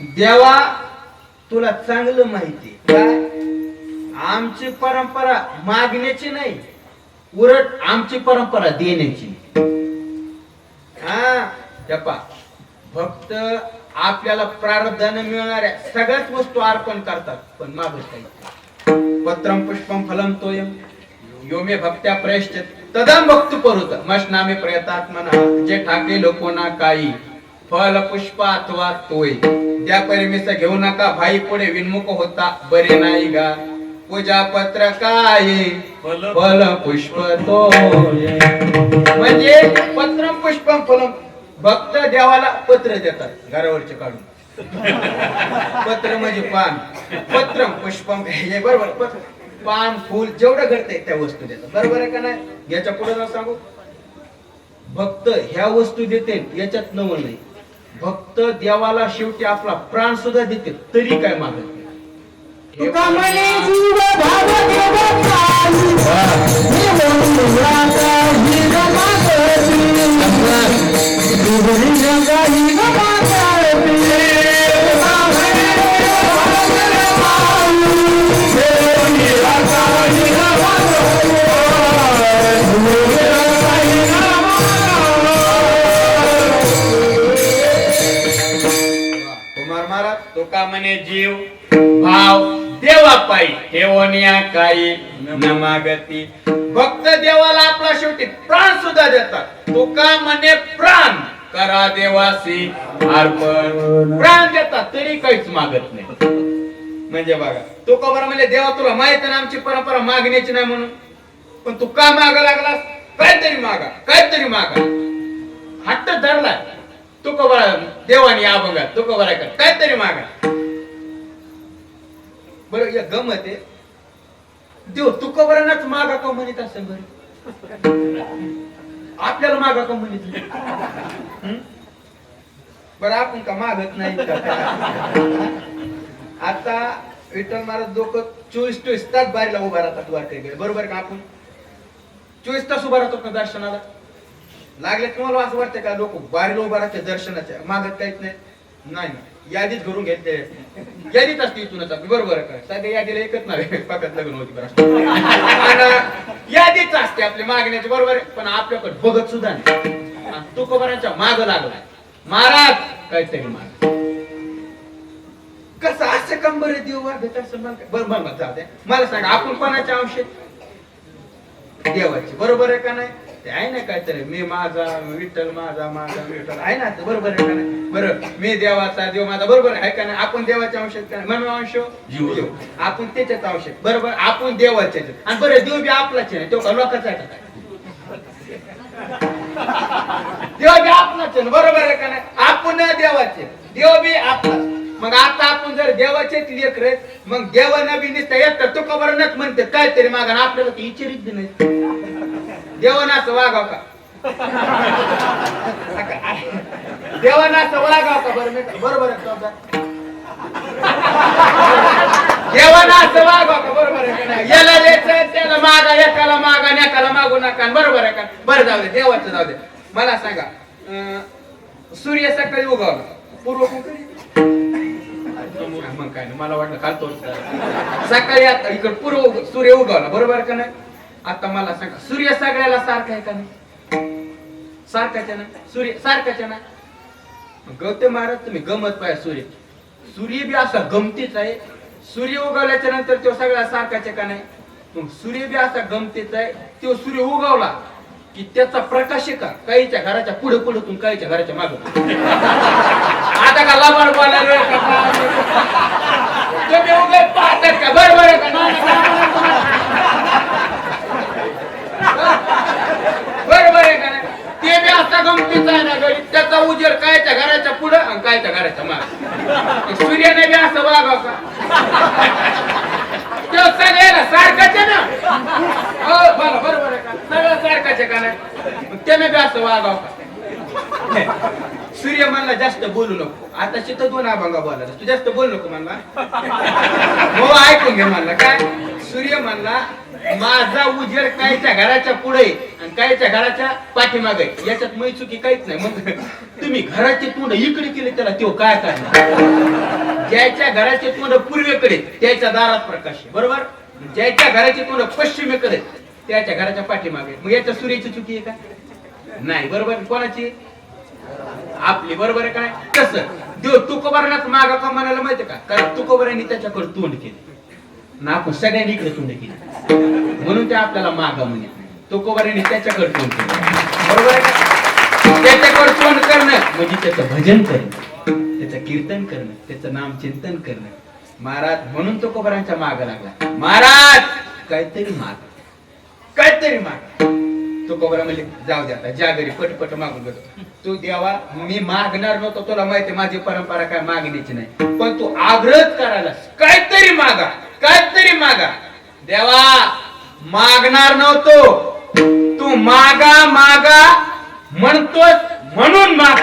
देवा तुला चांगलं माहिती काय? आमची परंपरा मागण्याची नाही उलट आमची परंपरा देण्याची हा आपल्याला प्रारब्धाने मिळणाऱ्या सगळ्याच वस्तू अर्पण करतात पण मागत काही पत्रम पुष्पम फलम तोयम. योमे भक्त्या प्रयश्च तदम भक्त परुत. मशनामे प्रयतात्मना. जे ठाके लोकोना काही फल पुष्प अथवा तोय त्या परिमिस घेऊ नका भाई पुढे विन्मुख होता बरे नाही गा. पूजा पत्र काय फल- पुष्प तो म्हणजे पत्र पुष्पम फलम भक्त देवाला पत्र देतात घरावरचे काढून. पत्र म्हणजे पान. पत्र पुष्पम हे बरोबर पान फुल जेवढं घडतंय त्या वस्तू देतात. बरोबर आहे का नाही? याच्यापुढे सांगू. भक्त ह्या वस्तू देते याच्यात नवल नाही. भक्त देवाला शेवटी आपला प्राण सुद्धा देते तरी काय मागत તમારા તોકા મને જીવ ભાવ દેવા પાઈ देवा पायी ठेवण्या काही देवाला आपला शेवटी प्राण सुद्धा देतात. तो का प्राण? करा देवासी अर्पण. प्राण देतात तरी काहीच मागत नाही. म्हणजे बघा तो कबर म्हणजे देवा तुला माहीत ना आमची परंपरा मागण्याची नाही म्हणून. पण तू का माग लागलास? काहीतरी मागा काहीतरी मागा. हट्ट धरला तू का देवानी अभंगात तू का कर. काहीतरी मागा. बर या गमत आहे देव तू. का नाच मागा का म्हणत असं बरं? आपल्याला मागा का म्हणत बर आपण का मागत नाही? आता विठ्ठल महाराज लोक चोवीस चोवीस तास बारीला उभा राहतात वारकरी. बरोबर का आपण? चोवीस तास उभा राहतो का दर्शनाला? लागले तुम्हाला असं वाटतं का? लोक बारीला उभा राहते दर्शनाच्या. मागत काहीच नाही. नाही यादीच घरून घेतले. यादीच असते इथूनच आपली. बरोबर आहे का? सध्या यादीला एकच नाही पाकात लग्न होती बरं यादीच असते आपली मागण्याची. बरोबर आहे? पण आपल्याकडे बघत सुद्धा नाही. आणि तुकोबारांच्या माग लागलाय. महाराज! काहीतरी माग. कसं असं कंबर देव वागत असं मला बरं बरं मला सांगा आपण कोणाच्या अंश? देवाची. बरोबर आहे का नाही? ते आहे ना काहीतरी. मी माझा विठ्ठल माझा माझा विठ्ठल. आहे ना बरोबर आहे का नाही? बरं. मी देवाचा देव माझा बरोबर आहे का नाही? आपण देवाच्या अंश का नाही? म्हणून अंश? जीव. आपण त्याच्याच अंश बरोबर? आपण देवाचे आणि बरं देव बी आपलाच आहे. तो का लोकांचा आहे का देव बी आपलाच आहे. बरोबर आहे का नाही? आपण देवाचे. देव बी आपला मग आता आपण जर देवाचेच लेकर मग देवानं बी नुसतं येत तर तो कबरनच म्हणते काहीतरी मागा. आपल्याला ते इचारित बी नाही. देवानं असं वागाव का देवानं असं वागाव का बरं मी- बरोबर आहे चौदा देवानं असं वागाव का बरोबर आहे? याला द्यायचं त्याला मागा एकाला मागा एकाला मागू नका बरोबर आहे का बरं जाऊ दे देवाचं जाऊ दे. मला सांगा सूर्य सकाळी उगवला. पूर्व मग काय मला वाटलं काल तो सकाळी आता इकडे पूर्व सूर्य उगवला बरोबर का नाही? आता मला सांगा सूर्य सगळ्याला सारखा आहे का नाही? सारखाच्या ना? सूर्य सारखाच्या ना? गौतम महाराज तुम्ही गमत पाय सूर्य. सूर्य बी असा गमतीच आहे. सूर्य उगवल्याच्या नंतर तो सगळ्या सारखाच्या का नाही? मग सूर्य बी असा गमतीच आहे. तो सूर्य उगवला की त्याचा प्रकाश का? काहीच्या घराच्या पुढे पुढतून काहीच्या घराच्या माग. आता का लबाड बोलायला वेळ का काय? तुम्ही उगे पाहतात का बरोबर आहे का नाही, नाही, बरोबर आहे का नाही ते बी आता गमतीच आहे ना घरी त्याचा उजेड कायच्या घराच्या पुढं समाज. सूर्याने बी असं वागाव का? तो सगळ्याला सारखाच ना. हो बरं बरोबर आहे का? सगळं सारखाच आहे का नाही? त्याने बी असं वागाव का? सूर्य म्हणला जास्त बोलू नको. आता शिथ दोन अभंगा बोलायला. तू जास्त बोलू नको म्हणला. हो ऐकून घे म्हणला. काय? सूर्य म्हणला माझा उजेड कायच्या घराच्या पुढे कायच्या घराच्या पाठीमागे. याच्यात मै चुकी काहीच नाही. मग तुम्ही घराचे तोंड इकडे केले त्याला तो काय करणार? ज्याच्या घराचे तोंड पूर्वेकडे त्याच्या दारात प्रकाश आहे, बरोबर? ज्याच्या घराचे तोंड पश्चिमेकडे त्याच्या घराच्या पाठीमागे. मग याच्या सूर्याची चुकी आहे का? नाही. बरोबर? कोणाची? आपली. बरोबर आहे काय कसं देव तुकोबारांनाच मागा का म्हणायला माहितीये का? कारण तुकोबरांनी त्याच्याकडे तोंड केले. ना आपण सगळ्यांनी इकडे तोंड केले. म्हणून ते आपल्याला मागा म्हणे तुकोबारांनी त्याच्याकडे तोंड बरोबर आहे का? त्याच्याकडे करणं म्हणजे त्याचं भजन करणं त्याचं कीर्तन करणं त्याचं नाम चिंतन करणं. महाराज म्हणून तुकोबारांच्या माग लागला. महाराज काहीतरी माग. काहीतरी माग. तो म्हणजे जाऊ दे आता ज्या घरी पटपट मागून घेतो. तू देवा मी मागणार नव्हतो तुला माहिती माझी परंपरा काय मागण्याची नाही. पण तू आग्रह करायला काहीतरी मागा काहीतरी मागा. देवा मागणार नव्हतो. तू मागा मागा म्हणतोस म्हणून माग